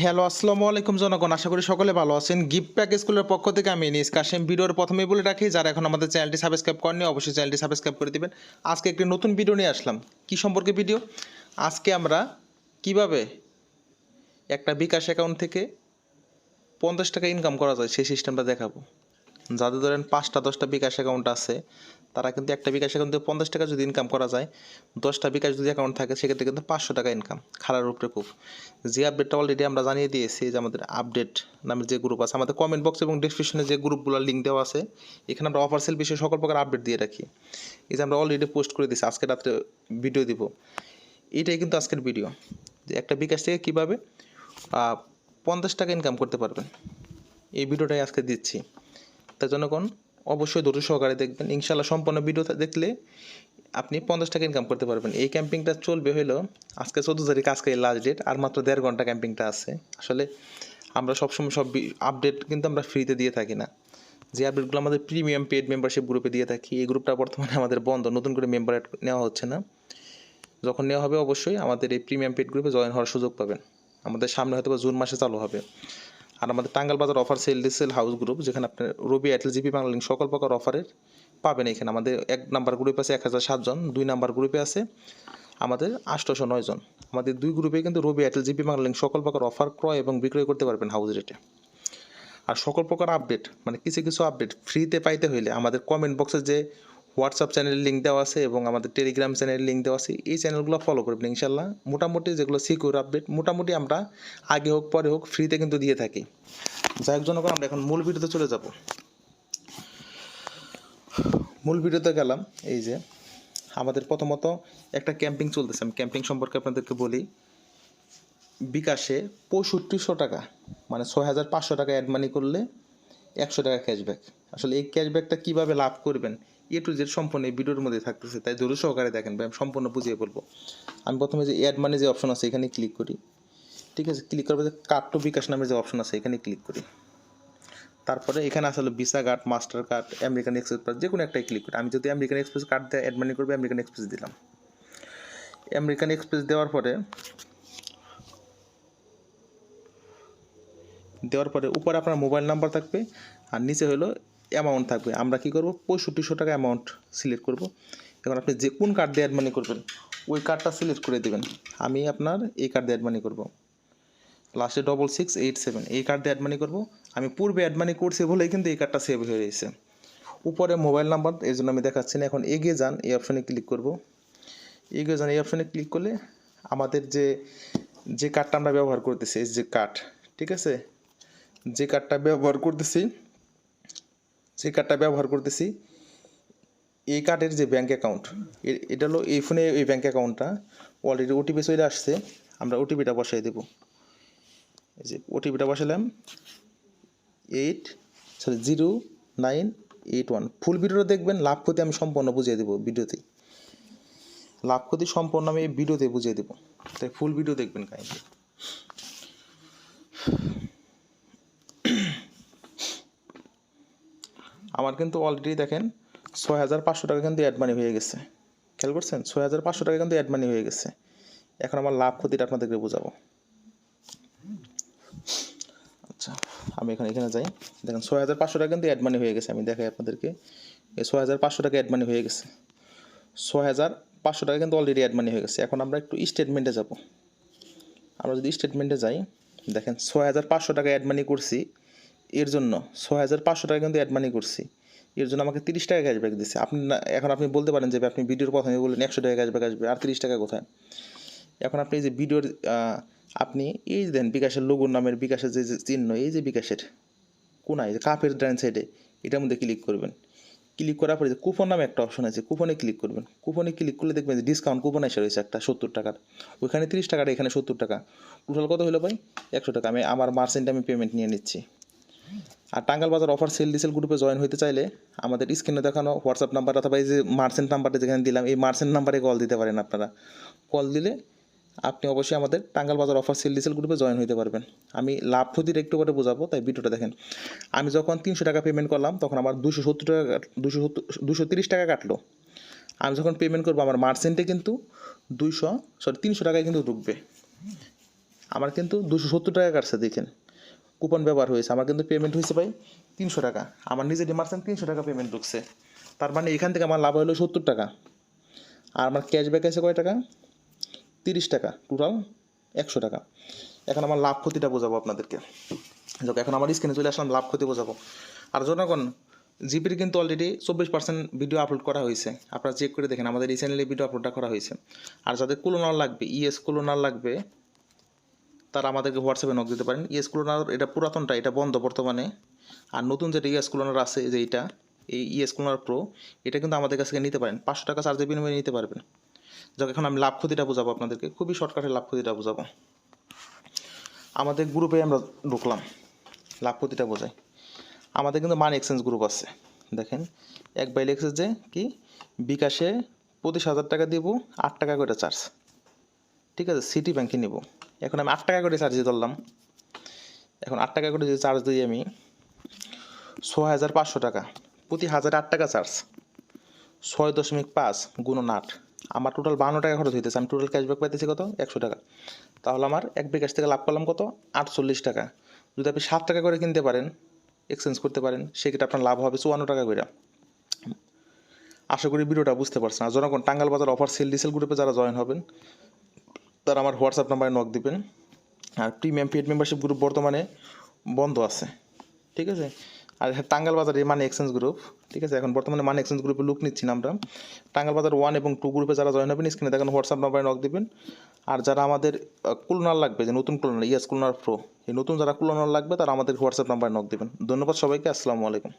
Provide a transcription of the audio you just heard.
Hello, আসসালামু আলাইকুম জনগণ। আশা করি সকলে ভালো আছেন। গিফট প্যাক স্কুলের পক্ষ থেকে আমি নিস কাশেম। ভিডিওর প্রথমেই বলে রাখি, যারা এখন আমাদের চ্যানেলটি সাবস্ক্রাইব করেনি অবশ্যই চ্যানেলটি সাবস্ক্রাইব করে দিবেন। আজকে একটি নতুন ভিডিও নিয়ে আসলাম। কি সম্পর্কে ভিডিও? আজকে আমরা কীভাবে একটা বিকাশ অ্যাকাউন্ট থেকে পঞ্চাশ টাকা ইনকাম করা যায়, সেই সিস্টেমটা দেখাবো। যাদের ধরেন পাঁচটা, দশটা বিকাশ অ্যাকাউন্ট আছে তারা কিন্তু একটা বিকাশ অ্যাকাউন্ট থেকে পঞ্চাশ টাকা যদি ইনকাম করা যায়, দশটা বিকাশ যদি অ্যাকাউন্ট থাকে, সেক্ষেত্রে কিন্তু পাঁচশো টাকা ইনকাম খারার উপরে খুব যে আপডেটটা অলরেডি আমরা জানিয়ে দিয়েছি যে আমাদের আপডেট নামের যে গ্রুপ আছে, আমাদের কমেন্ট বক্স এবং ডিসক্রিপশনে যে গ্রুপগুলোর লিঙ্ক দেওয়া আছে, এখানে আমরা অফার সেল বিষয়ে সকল প্রকার আপডেট দিয়ে রাখি। এই যে আমরা অলরেডি পোস্ট করে দিয়েছি, আজকে রাত্রে ভিডিও দিব। এইটাই কিন্তু আজকের ভিডিও যে একটা বিকাশ থেকে কীভাবে পঞ্চাশ টাকা ইনকাম করতে পারবেন। এই ভিডিওটাই আজকে দিচ্ছি। তার জনগণ অবশ্যই ধৈর্য সহকারে দেখবেন। ইনশাল্লাহ সম্পূর্ণ ভিডিও দেখলে আপনি পঞ্চাশ টাকা ইনকাম করতে পারবেন। এই ক্যাম্পিংটা চলবে হলো আজকে চোদ্দ তারিখ, আজকে লাস্ট ডেট আর মাত্র দেড় ঘণ্টা ক্যাম্পিংটা আছে। আসলে আমরা সবসময় সব আপডেট কিন্তু আমরা ফ্রিতে দিয়ে থাকি না। যে আপডেটগুলো আমাদের প্রিমিয়াম পেড মেম্বারশিপ গ্রুপে দিয়ে থাকি, এই গ্রুপটা বর্তমানে আমাদের বন্ধ, নতুন করে মেম্বার নেওয়া হচ্ছে না। যখন নেওয়া হবে অবশ্যই আমাদের এই প্রিমিয়াম পেড গ্রুপে জয়েন হওয়ার সুযোগ পাবেন। আমাদের সামনে হয়তো জুন মাসে চালু হবে। আর আমাদের টাঙ্গাল বাজার অফার সেল ডিসেল হাউস গ্রুপ যেখানে আপনার রবি এয়ারটেল জিপি বাংলা লিঙ্ক সকল প্রকার অফারের পাবেন এখানে। আমাদের এক নাম্বার গ্রুপে আছে এক হাজার সাতজন দুই নাম্বার গ্রুপে আছে আমাদের আটশোশো নয় জন। আমাদের দুই গ্রুপে কিন্তু রবি এয়ারটেল জিপি বাংলা লিঙ্ক সকল প্রকার অফার ক্রয় এবং বিক্রয় করতে পারবেন হাউস রেটে আর সকল প্রকার আপডেট মানে কিছু কিছু আপডেট ফ্রিতে পাইতে হইলে আমাদের কমেন্ট বক্সে যে হোয়াটসঅ্যাপ চ্যানেলের লিঙ্ক দেওয়া আছে এবং আমাদের টেলিগ্রাম চ্যানেলের লিঙ্ক দেওয়া আছে। এই চ্যানেলগুলো ফলো করবেন ইনশাল্লাহ মোটামুটি যেগুলো সিকিউর আপডেট মোটামুটি আমরা আগে হোক, পরে হোক ফ্রিতে কিন্তু দিয়ে থাকি। যাই হোক, জনগণ, আমরা এখন মূল ভিডিওতে চলে যাব। মূল ভিডিওতে গেলাম, এই যে আমাদের প্রথমত একটা ক্যাম্পিং চলতেছে। আমি ক্যাম্পিং সম্পর্কে আপনাদেরকে বলি। বিকাশে পঁয়ষট্টিশো টাকা মানে ছয় হাজার পাঁচশো টাকা অ্যাড মানি করলে একশো টাকা ক্যাশব্যাক আসলে এই ক্যাশব্যাকটা কীভাবে লাভ করবেন এ টু জেড সম্পূর্ণ এই ভিডিওর মধ্যে থাকতেছে, তাই ধৈর্য সহকারে দেখেন ভাই, আমি সম্পূর্ণ বুঝিয়ে বলব। আমি প্রথমে যে অ্যাড মানি যে অপশন আছে, এখানে ক্লিক করি। ঠিক আছে ক্লিক করব যে কার্ড টু বিকাশ নামে যে অপশন আছে, এখানে ক্লিক করি। তারপরে এখানে আসলে Visa card Master card American Express card যে কোনো একটাই ক্লিক করি। আমি যদি আমেরিকান এক্সপ্রেস কার্ড দিয়ে অ্যাড মানি করব আমেরিকান এক্সপ্রেস দিলাম। আমেরিকান এক্সপ্রেস দেওয়ার পরে দেওয়ার পরে উপরে আপনার মোবাইল নাম্বার থাকবে, আর নিচে হলো অ্যামাউন্ট থাকবে। আমরা কি করব? পঁয়ষট্টিশো টাকা অ্যামাউন্ট সিলেক্ট করব। এখন আপনি যে কোন কার্ড দিয়ে অ্যাড মানি করবেন, ওই কার্ডটা সিলেক্ট করে দেবেন। আমি আপনার এই কার্ড দিয়ে অ্যাড মানি করব। লাস্টে ডবল সিক্স এইট সেভেন এই কার্ড দিয়ে অ্যাড মানি করব। আমি পূর্বে অ্যাড মানি করছি বলেই কিন্তু এই কার্ডটা সেভ হয়ে রয়েছে। উপরে মোবাইল নাম্বার এই জন্য আমি দেখাচ্ছি না। এখন এগিয়ে যান, এই অপশনে ক্লিক করব। এগিয়ে যান, এই অপশনে ক্লিক করলে আমাদের যে যে কার্ডটা আমরা ব্যবহার করতেছি যে কার্ড ঠিক আছে? যে কার্ডটা ব্যবহার করতেছি যে কার্ডটা ব্যবহার করতেছি। এই কার্ডের যে ব্যাঙ্ক অ্যাকাউন্ট এটা হলো এই ফোনে এই ব্যাঙ্ক অ্যাকাউন্টটা অলরেডি ওটিপি চলে আসছে, আমরা ওটিপিটা বসাই দেবো। এই যে ওটিপিটা বসালাম eight sorry zero nine eight one full ভিডিওটা দেখবেন, লাভ ক্ষতি আমি সম্পূর্ণ বুঝিয়ে দেবো ভিডিওতে। লাভ ক্ষতি সম্পূর্ণ আমি এই ভিডিওতে বুঝিয়ে দেবো। তাই ফুল ভিডিও দেখবেন কাইন্ডলি আমার কিন্তু অলরেডি দেখেন ছয় হাজার পাঁচশো টাকা কিন্তু অ্যাড মানি হয়ে গেছে। খেয়াল করছেন? ছয় হাজার পাঁচশো টাকা কিন্তু অ্যাড মানি হয়ে গেছে। এখন আমার লাভ ক্ষতিটা আপনাদেরকে বোঝাবো। আচ্ছা আমি এখানে এখানে যাই। দেখেন ছয় হাজার পাঁচশো টাকা কিন্তু অ্যাড মানি হয়ে গেছে, আমি দেখাই আপনাদেরকে। এই ছয় হাজার পাঁচশো টাকা অ্যাড মানি হয়ে গেছে। ছয় হাজার পাঁচশো টাকা কিন্তু অলরেডি অ্যাড মানি হয়ে গেছে। এখন আমরা একটু স্টেটমেন্টে যাব। আমরা যদি স্টেটমেন্টে যাই, দেখেন ছয় হাজার পাঁচশো টাকা অ্যাড মানি করছি। এর জন্য ছয় হাজার পাঁচশো টাকা কিন্তু অ্যাড মানি করছি। এর জন্য আমাকে তিরিশ টাকা ক্যাশব্যাক দিচ্ছে আপনি এখন আপনি বলতে পারেন যে আপনি ভিডিওর প্রথমে বললেন একশো টাকা ক্যাশব্যাক আসবে, আর তিরিশ টাকা কোথায়? এখন আপনি এই যে ভিডিওর আপনি এই যে দেন বিকাশের লোগোর নামের বিকাশের যে যে চিহ্ন, এই যে বিকাশের কোনায় যে কাপের ডান সাইডে এটার মধ্যে ক্লিক করবেন। ক্লিক করার পরে যে কুপন নামে একটা অপশন আছে কুপনে ক্লিক করবেন। কুপনে ক্লিক করলে দেখবেন যে ডিসকাউন্ট কুপন এসে রয়েছে একটা সত্তর টাকার। ওইখানে তিরিশ টাকাটা এখানে সত্তর টাকা। টোটাল কত হলো ভাই? একশো টাকা। আমি আমার মার্চেন্টে আমি পেমেন্ট নিয়ে নিচ্ছি। আর টাঙ্গাল বাজার অফার সেল ডিসেল গ্রুপে জয়েন হতে চাইলে আমাদের স্ক্রিনে দেখানো হোয়াটসঅ্যাপ নাম্বার অথবা এই যে মার্সেন্ট নাম্বারটা যেখানে দিলাম, এই মার্সেন্ট নাম্বারে কল দিতে পারেন আপনারা। কল দিলে আপনি অবশ্যই আমাদের টাঙ্গাল বাজার অফার সেল ডিসেল গ্রুপে জয়েন হতে পারবেন। আমি লাভ ক্ষতির একটু করে বোঝাবো, তাই ভিডিওটা দেখেন। আমি যখন তিনশো টাকা পেমেন্ট করলাম, তখন আমার দুশো সত্তর টাকা দুশো সত্তর দুশো তিরিশ টাকা কাটলো। আমি যখন পেমেন্ট করব, আমার মার্সেন্টে কিন্তু দুইশো সরি তিনশো টাকায় কিন্তু ঢুকবে। আমার কিন্তু দুশো সত্তর টাকা কাটছে, দেখেন। কুপন ব্যবহার হয়েছে, আমার কিন্তু পেমেন্ট হয়েছে ভাই তিনশো টাকা। আমার নিজের মার্চেন্ট তিনশো টাকা পেমেন্ট ঢুকছে। তার মানে এখান থেকে আমার লাভ হলো সত্তর টাকা। আর আমার ক্যাশব্যাক আছে কয় টাকা? তিরিশ টাকা টোটাল একশো টাকা। এখন আমার লাভ ক্ষতিটা বোঝাবো আপনাদেরকে। যাক, এখন আমার স্ক্রিনে চলে আসলাম, লাভ ক্ষতি বোঝাবো। আর জনগণ জিপির কিন্তু অলরেডি চব্বিশ পার্সেন্ট ভিডিও আপলোড করা হয়েছে। আপনারা চেক করে দেখেন, আমাদের এই চ্যানেলে ভিডিও আপলোডটা করা হয়েছে। আর যাদের কুলোনার লাগবে ইএস কুলোনার লাগবে তারা আমাদেরকে হোয়াটসঅ্যাপে নক দিতে পারেন। ইএস কুলোনার এটা পুরাতনটা, এটা বন্ধ বর্তমানে। আর নতুন যেটা ইএস কুলোনার আছে যে এইটা, এই ইএস কুলোনার প্রো এটা কিন্তু আমাদের কাছ থেকে নিতে পারেন। পাঁচশো টাকা চার্জের বিনিময়ে নিতে পারবেন। যাক, এখন আমি লাভ ক্ষতিটা বোঝাবো আপনাদেরকে। খুবই শর্টকাটে লাভ ক্ষতিটা বোঝাবো। আমাদের গ্রুপে আমরা ঢুকলাম। লাভ ক্ষতিটা বোঝাই। আমাদের কিন্তু মান এক্সচেঞ্জ গ্রুপ আছে। দেখেন, এক বাইল এক্সচেঞ্জে কি? বিকাশে পঁচিশ হাজার টাকা দিব, আট টাকা করে চার্জ ঠিক আছে সিটি ব্যাংকে নিব। এখন আমি আট টাকা করে চার্জ দিয়ে ধরলাম। এখন আট টাকা করে যদি চার্জ দিই আমি ছ হাজার পাঁচশো টাকা। প্রতি হাজারে আট টাকা চার্জ ছয় দশমিক পাঁচ গুণন আট। আমার টোটাল বান্ন টাকা খরচ হইতেছে। আমি টোটাল ক্যাশব্যাক পাইতেছি কত? একশো টাকা। তাহলে আমার এক বিকাশ থেকে লাভ করলাম কত? আটচল্লিশ টাকা। যদি আপনি সাত টাকা করে কিনতে পারেন এক্সচেঞ্জ করতে পারেন, সেক্ষেত্রে আপনার লাভ হবে চুয়ান্ন টাকা করে আশা করি ভিডিওটা বুঝতে পারছেন। আর জনগণ টাঙ্গাল বাজার অফার সেল ডিসেল গ্রুপে যারা জয়েন হবেন তারা আমার হোয়াটসঅ্যাপ নাম্বারে নক দিবেন। আর প্রিমিয়াম পেড মেম্বারশিপ গ্রুপ বর্তমানে বন্ধ আছে, ঠিক আছে? আর টাঙ্গাল বাজার মানে এক্সচেঞ্জ গ্রুপ ঠিক আছে? এখন বর্তমানে মানে এক্সচেঞ্জ গ্রুপে লুক নিচ্ছি আমরা। টাঙ্গাল বাজার ওয়ান এবং টু গ্রুপে যারা জয়েন হবেন স্ক্রিনে দেখেন হোয়াটসঅ্যাপ নাম্বারে নক দিবেন। আর যারা আমাদের কুলনার লাগবে, যে নতুন কুলনার ইয়াস কুলনার প্রো এই নতুন যারা কুলনার লাগবে, তারা আমাদের হোয়াটসঅ্যাপ নাম্বারে নক দিবেন। ধন্যবাদ সবাইকে, আসসালামু আলাইকুম।